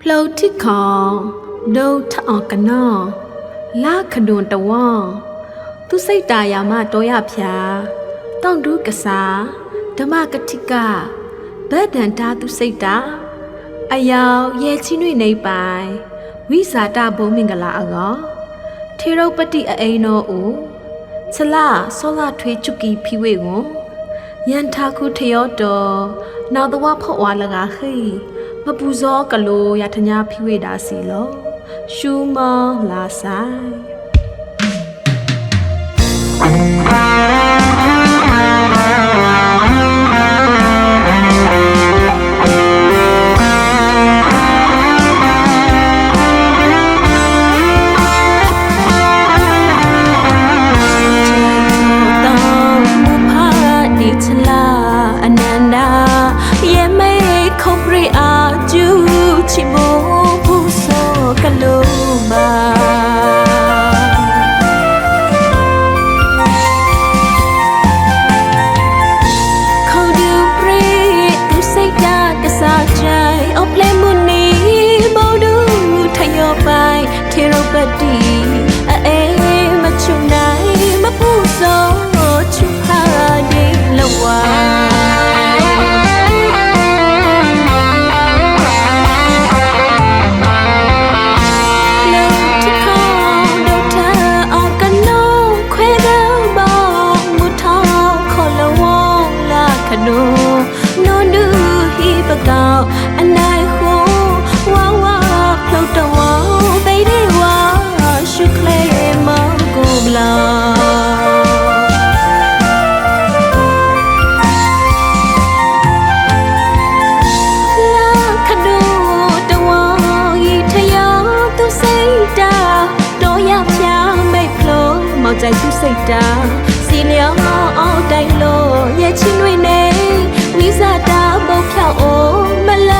ဖလုတ်တိခေါဒုထအောင်ကနောလာခဒွန်တဝောသူစိတ်တာယာမတော်ရဖျာတောင့်ဒုကစားဓမ္မကတိကဗဒ္ဒန္တာသူစိတ်တာအယောင်ရဲချင်းတွေနေပိုင်ဝိဇာတဘုံမင်္ဂလာအကောထေရုပတိအအိနောဦးချလာစောလာထွေးချုကီဖီဝေကိုယန်ထာခုထယောတော်နောက်တော့ဖော့ဝါလကဟိ မပူဇောကလိုရထညာဖီဝေတာစီလောရှူမောလာဆိုင် လို့မောက်ကြိုက်သူစိတ်တာစီလျောင်းအောင်တိုင်းလို့ရဲ့ချင်းတွေနဲ့ဝိဇာတာပုတ်ဖြောက်အိုမလ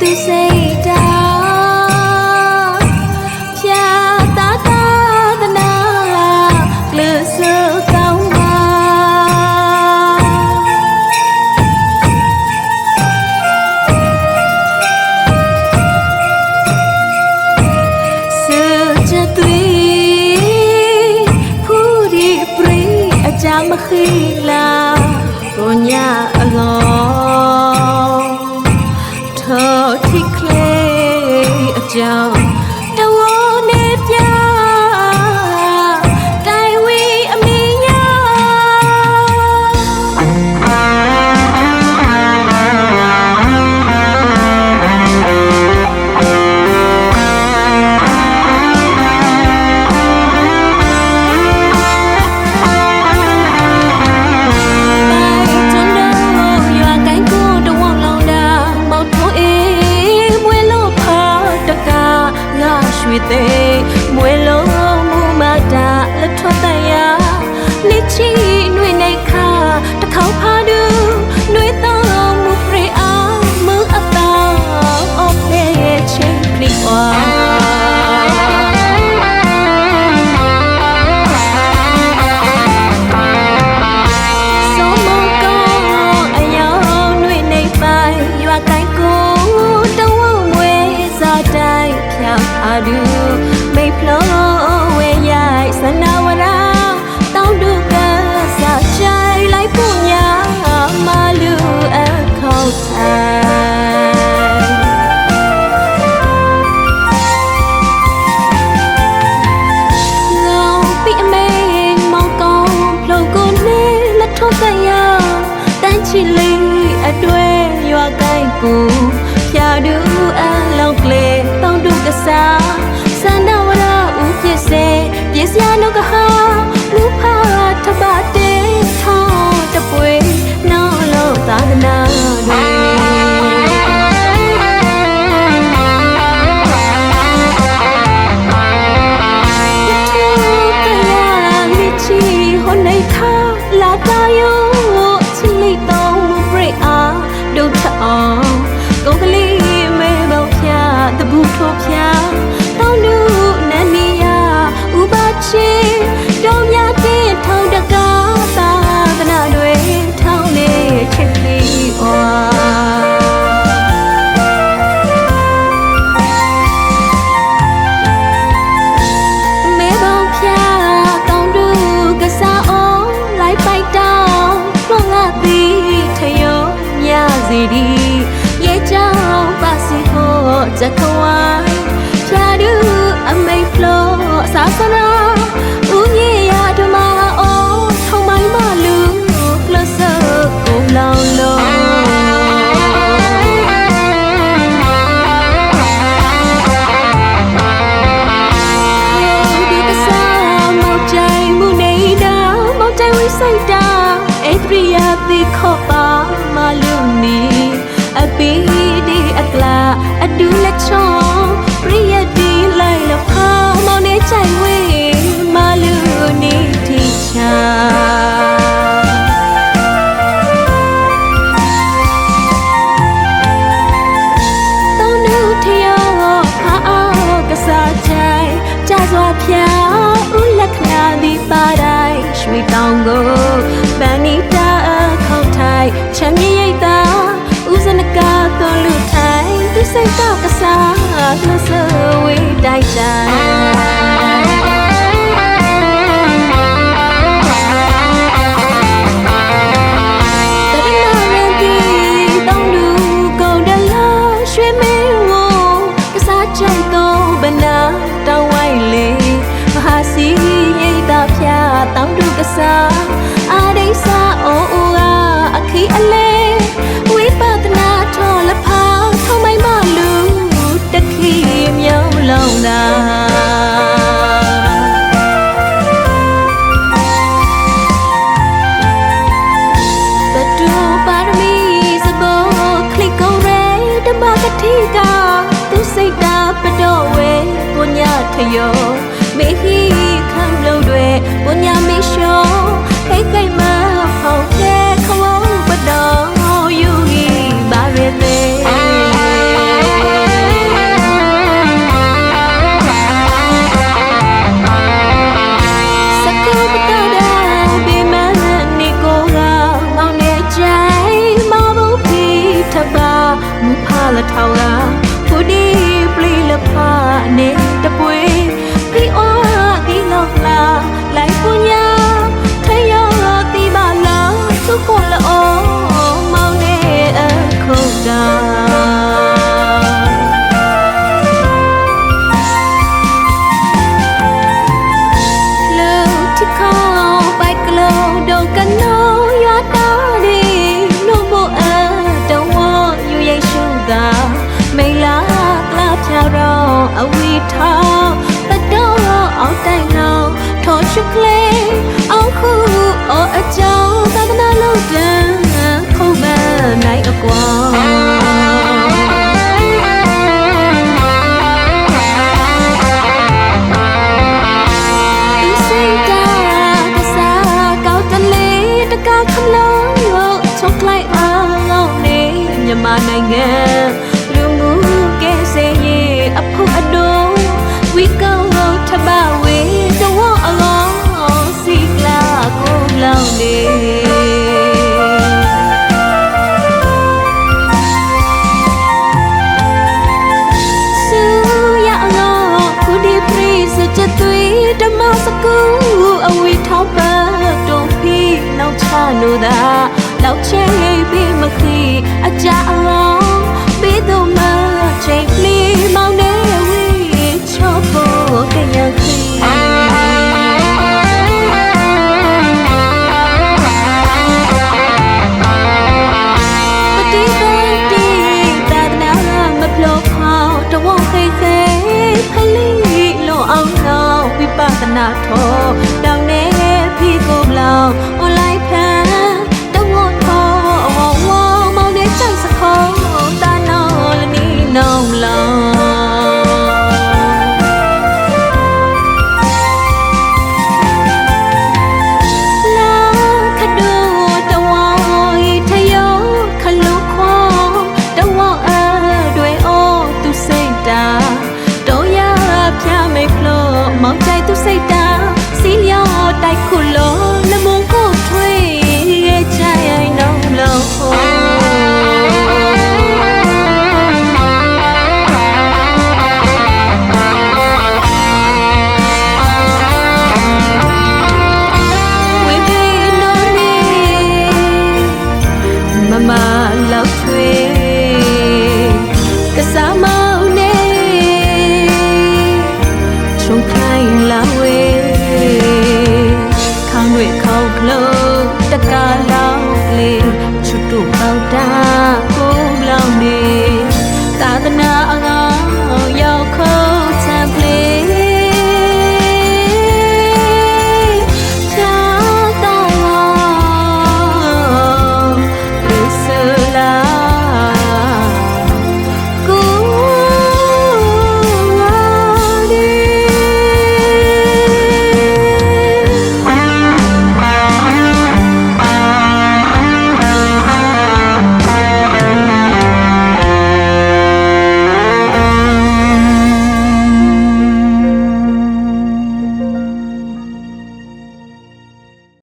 သူစိတ်တာဖြာတာတာတနာကလစကောင်းပါစကြသွေဖူရီပရိအကြမခိလာ ngã suy tê muối lô mu ma đà lấp thoa tay à lý chi nuôi này kha ta khâu phá đưa nuôi tao mu ရှိလေးအတွေ့ရွာကိုင်းကိုဖြာဒူအလောက်လေတောင်းတူကစားစန္ဒဝရဦးပြည့်စဲပြည့်စရာနှုတ်ကဟာ จะขวายชาดูอเมฟลอศาสนาอุ้มเยียดมาโอทำไมมาลูกละเสกโอลองลองใส่ดาเอตรียาติขอปามาลืมนี้อปี 待在 မိန်လာကလာဖြာတော့အဝီထောင်းတတော်အောင်တိုင်လောင်းထောရှုကလေးအောင်ခုအော်အကြောင်းသာသနာလုံးတန်းခုံးမနိုင်အကွာခလုံးချောကလိုက်အောင်နေမြန်မာနိုင်ငံ လို့သာလောက်ချင်ပြီးမခီအကြအောင်ပြီးတော့မှချိန်လီမောင်းနေဝေးချောဖို့ကရင်ခီဖလီလို့အောင်တော့ဝိပဿနာထော